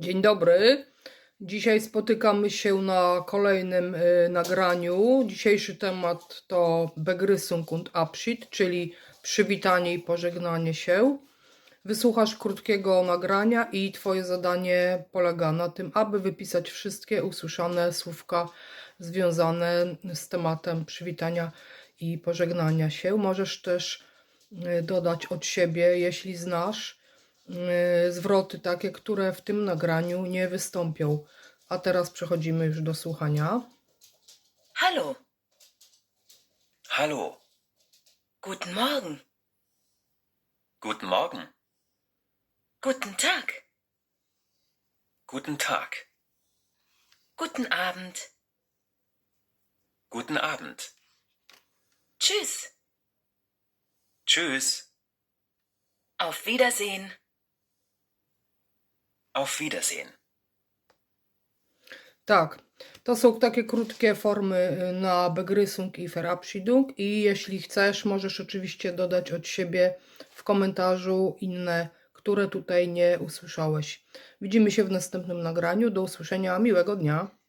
Dzień dobry. Dzisiaj spotykamy się na kolejnym y, nagraniu. Dzisiejszy temat to Begrüßung und Abschied, czyli przywitanie i pożegnanie się. Wysłuchasz krótkiego nagrania i Twoje zadanie polega na tym, aby wypisać wszystkie usłyszane słówka związane z tematem przywitania i pożegnania się. Możesz też y, dodać od siebie, jeśli znasz, zwroty takie, które w tym nagraniu nie wystąpią. A teraz przechodzimy już do słuchania. Hallo, Hallo, guten Morgen, guten Morgen, guten Tag, guten Tag, guten Abend, guten Abend, tschüss, tschüss, auf Wiedersehen. Auf Wiedersehen. Tak, to są takie krótkie formy y, na Begrüßung i Verabschiedung i jeśli chcesz, możesz oczywiście dodać od siebie w komentarzu inne, które tutaj nie usłyszałeś. Widzimy się w następnym nagraniu. Do usłyszenia, miłego dnia.